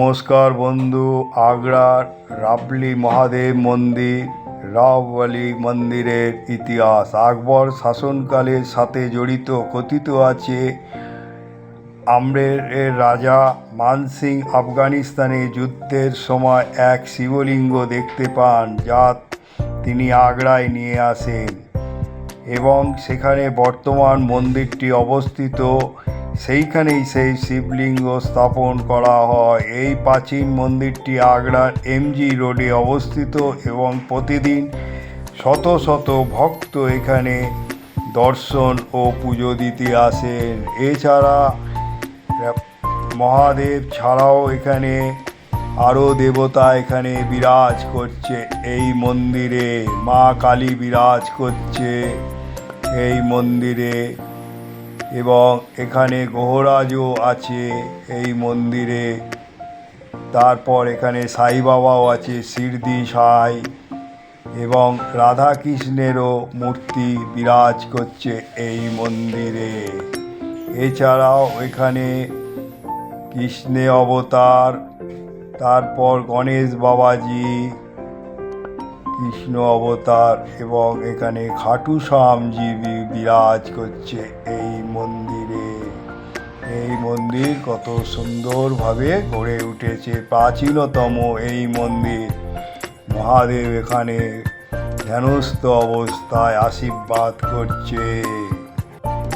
নমস্কার বন্ধু আগ্রার রাবলি মহাদেব মন্দির রাওয়ালি মন্দিরের ইতিহাস। আকবর শাসনকালের সাথে জড়িত, কথিত আছে, আম্রের রাজা মানসিং আফগানিস্তানে যুদ্ধের সময় এক শিবলিঙ্গ দেখতে পান, যা তিনি আগ্রায় নিয়ে আসেন। এবং সেখানে বর্তমান মন্দিরটি অবস্থিত সেইখানেই সেই শিবলিঙ্গ স্থাপন করা হয়। এই প্রাচীন মন্দিরটি আগ্রার এমজি রোডে অবস্থিত এবং প্রতিদিন শত শত ভক্ত এখানে দর্শন ও পুজো দিতে আসেন। এছাড়া মহাদেব ছাড়াও এখানে আরও দেবতা এখানে বিরাজ করছে এই মন্দিরে। মা কালী বিরাজ করছে এই মন্দিরে। এবং এখানে গহরাজও আছে এই মন্দিরে। তারপর এখানে সাই বাবাও আছে শিরদি সাই, এবং রাধা কৃষ্ণেরও মূর্তি বিরাজ করছে এই মন্দিরে। এছাড়াও এখানে কৃষ্ণে অবতার, তারপর গণেশ বাবাজি কৃষ্ণ অবতার এবং এখানে খাটু শ্যামজি বিরাজ করছে এই মন্দিরে। এই মন্দির কত সুন্দরভাবে গড়ে উঠেছে, প্রাচীনতম এই মন্দির। মহাদেব এখানে ধ্যানস্থ অবস্থায় আশীর্বাদ করছে।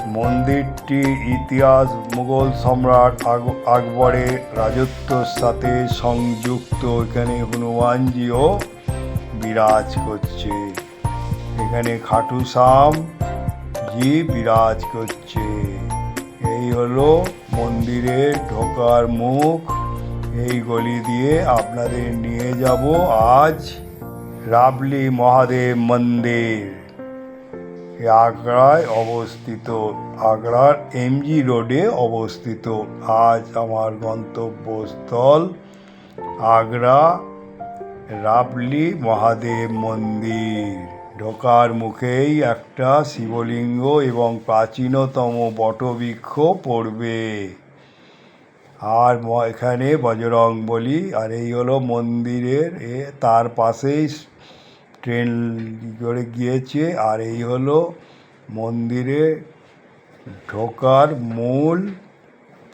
মন্দিরটি ইতিহাস, মুঘল সম্রাট আক- আকবরের রাজত্বর সাথে সংযুক্ত। এখানে হনুমানজিও বিরাজ করছে। এখানে খাটু শ্যাম জি বিরাজ করছে। এই হলো মন্দিরের ঢোকার মুখ। এই গলি দিয়ে আপনাদের নিয়ে যাব আজ রাবলি মহাদেব মন্দির। আগ্রায় অবস্থিত। আগ্রার এমজি রোডে অবস্থিত। আজ আমার গন্তব্যস্থল আগ্রা রাবলি মহাদেব মন্দির। ঢোকার মুখেই একটা শিবলিঙ্গ এবং প্রাচীনতম বটবৃক্ষ পড়বে। আর এখানে বজরং বলি, আর এই হলো মন্দিরের, এ তার পাশেই ট্রেন করে গিয়েছে, আর এই হলো মন্দিরে ঢোকার মূল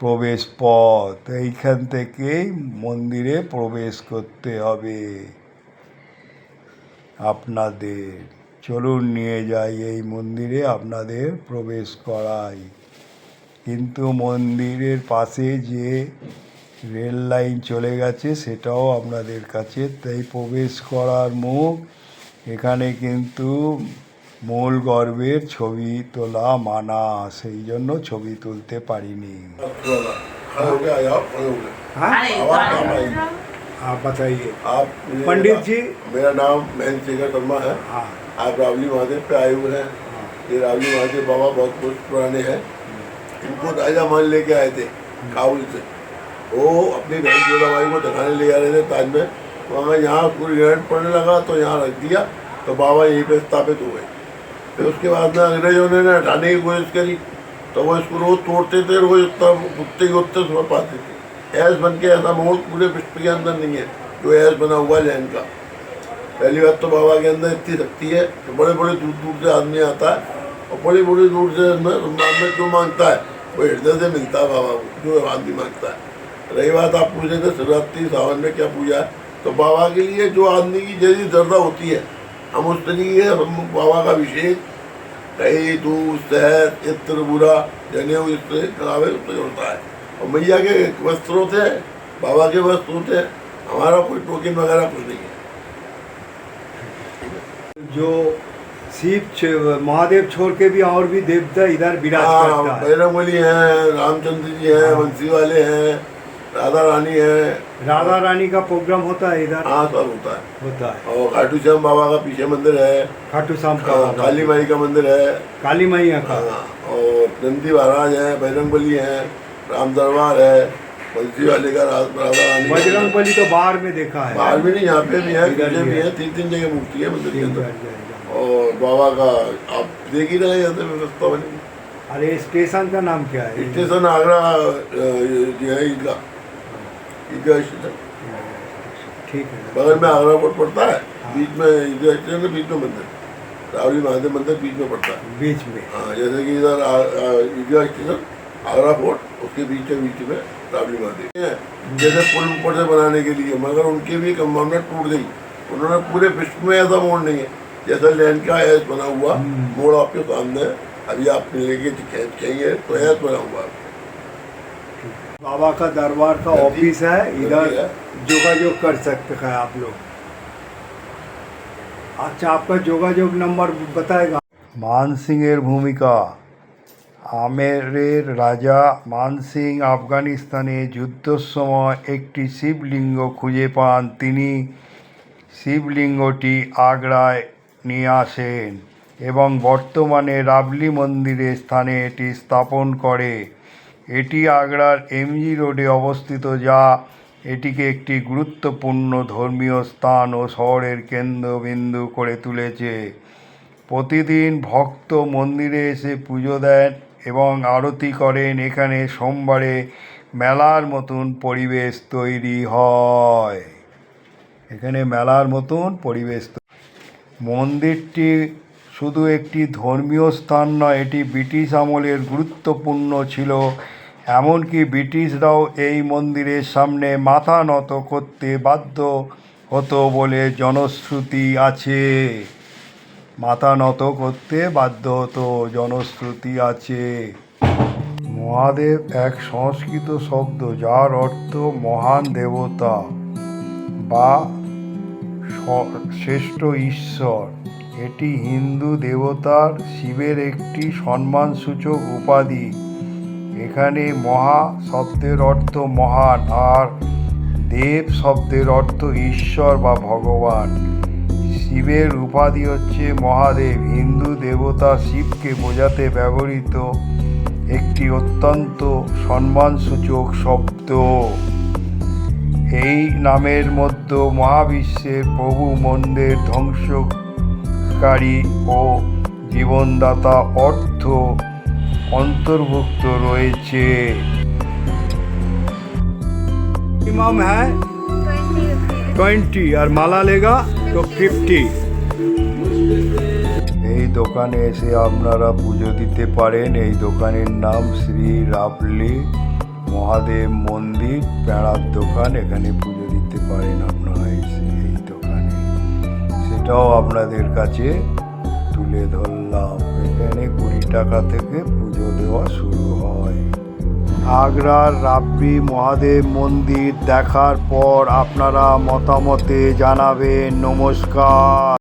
প্রবেশ পথ। এইখান থেকেই মন্দিরে প্রবেশ করতে হবে। আপনাদের, চলুন নিয়ে যাই এই মন্দিরে আপনাদের প্রবেশ করাই। কিন্তু মন্দিরের পাশে যে রেল লাইন চলে গেছে, সেটাও আপনাদের কাছে। তাই প্রবেশ করার মুখ এখানে কিন্তু মূল গর্বের ছবি তোলা মানা সেই জন্য ছবি তুলতে পারিনি खड़े हो गए आप खड़े हो गए हाँ आवाज कम आई आप बताइए आप मुझे- पंडित जी। मेरा नाम महेंद्र शेखर शर्मा है हाँ आप रावली महादेव पे आए हुए हैं ये रावली महादेव बाबा बहुत बहुत पुराने हैं इनको राजा मान लेके आए थे काबुल से वो अपनी बहन जोधाबाई को दिखाने ले जा रहे थे ताज में वहाँ यहाँ सूर्य ग्रहण पड़ने लगा तो यहाँ रख दिया तो बाबा यहीं पे स्थापित हो गए फिर उसके बाद में अंग्रेज़ों ने ना हटाने की कोशिश करी तो वो इसको रोज तोड़ते थे रोज उठते ही उठते सुबह पाते थे। ऐस बन के ऐसा मोड़ पूरे विश्व के अंदर नहीं है, जो ऐस बना हुआ है जैन का। पहली बात तो बाबा के अंदर इतनी शक्ति है कि बड़े बड़े दूर दूर से आदमी आता है और बड़ी बड़ी दूर से में जो माँगता है, वो हृदय से मिलता है बाबा को, जो आदमी माँगता है। रही बात आप पूछे थे, शिवरात्रि, सावन में क्या पूजा है? तो बाबा के लिए जो आदमी की जैसी श्रद्धा होती है हम उस तरीके हम बाबा का अभिषेक। कहीं दूध शहद इत्र बुरा जनेऊ इससे करावे उससे होता है। और मैया के वस्त्रों से बाबा के वस्त्रों से हमारा कोई टोकन वगैरह कुछ नहीं है। जो शिव महादेव छोड़ के भी और भी देवता इधर विराज हाँ करता है। बजरंगबली हैं रामचंद्र जी हैं। बंसी वाले हैं राधा रानी है। राधा रानी का प्रोग्राम होता है इधर? हाँ सब होता है। होता है। और खाटू श्याम बाबा का पीछे मंदिर है। खाटू श्याम का हाँ, काली माई का मंदिर है। काली माई का? हाँ, और नंदी महाराज है बजरंग बली है राम दरबार है। बंसी वाले का राधा रानी बजरंग बली तो बाहर में देखा है। बाहर भी नहीं यहाँ पे भी है पीछे भी है। तीन तीन जगह मूर्ति है मंदिर के अंदर। और बाबा का आप देख ही रहे हैं व्यवस्था बनी। अरे स्टेशन का नाम क्या है? स्टेशन आगरा जो है ईदगाह ठीक है। बगल में आगरा फोर्ट पड़ता है बीच में ईदगाह स्टेशन बीच में मंदिर। रावली महादेव मंदिर बीच में पड़ता है। बीच में। हाँ जैसे कि इधर ईदगाह स्टेशन आगरा फोर्ट उसके बीच के बीच में रावली महादेव। है। जैसे पुल ऊपर से बनाने के लिए मगर उनकी भी कंपाउंडर टूट गई। उन्होंने पूरे विश्व में ऐसा मोड़ नहीं है। जैसा लैंड का एस बना हुआ मोड़ आपके सामने अभी आप लेके चाहिए तो एस बना हुआ है। बाबा का दरबार का नदी- ऑफिस है इधर नदी है। जोगाजोग कर सकते हैं आप लोग अच्छा आपका जोगाजोग नंबर बताएगा মানসিংয়ের ভূমিকা আমেরের রাজা মানসিং আফগানিস্তানে যুদ্ধের সময় একটি শিবলিঙ্গ খুঁজে পান তিনি শিবলিঙ্গটি আগ্রায় নিয়ে আসেন এবং বর্তমানে রাবলি মন্দিরের স্থানে এটি স্থাপন করে এটি আগ্রার এমজি রোডে অবস্থিত, যা এটিকে একটি গুরুত্বপূর্ণ ধর্মীয় স্থান ও শহরের কেন্দ্রবিন্দু করে তুলেছে। প্রতিদিন ভক্ত মন্দিরে এসে পুজো দেন এবং আরতি করেন। এখানে সোমবারে মেলার মতন পরিবেশ তৈরি হয়। এখানে মেলার মতন পরিবেশ মন্দিরটি শুধু একটি ধর্মীয় স্থান নয়, এটি ব্রিটিশ আমলের গুরুত্বপূর্ণ ছিল। এমনকি ব্রিটিশরাও এই মন্দিরের সামনে মাথা নত করতে বাধ্য হতো বলে জনশ্রুতি আছে। মাথা নত করতে বাধ্য হতো জনশ্রুতি আছে। মহাদেব এক সংস্কৃত শব্দ যার অর্থ মহান দেবতা বা শ্রেষ্ঠ ঈশ্বর। এটি হিন্দু দেবতার শিবের একটি সম্মানসূচক উপাধি। এখানে মহা শব্দের অর্থ মহান, আর দেব শব্দের অর্থ ঈশ্বর বা ভগবান। শিবের উপাধি হচ্ছে মহাদেব। হিন্দু দেবতা শিবকে বোঝাতে ব্যবহৃত একটি অত্যন্ত সম্মানসূচক শব্দ। এই নামের মধ্যে মহাবিশ্বের প্রভু মন্দের ধ্বংসকারী ও জীবনদাতা অর্থ অন্তর্ভুক্ত রয়েছে। ইমাম হ্যাঁ? টোয়েন্টি আর মালা লেগা তো ফিফটি এই দোকানে এসে আপনারা পুজো দিতে পারেন। এই দোকানের নাম শ্রী রাবলি মহাদেব মন্দির, পেড়ার দোকান। এখানে পুজো দিতে পারেন আপনারা এসে এই দোকানে। সেটাও আপনাদের কাছে তুলে ধরলাম। এখানে কুড়ি টাকা থেকে দেওয়া শুরু হয়। আগ্রার রাব্বি মহাদেব মন্দির দেখার পর আপনারা মতামতে জানাবেন। নমস্কার।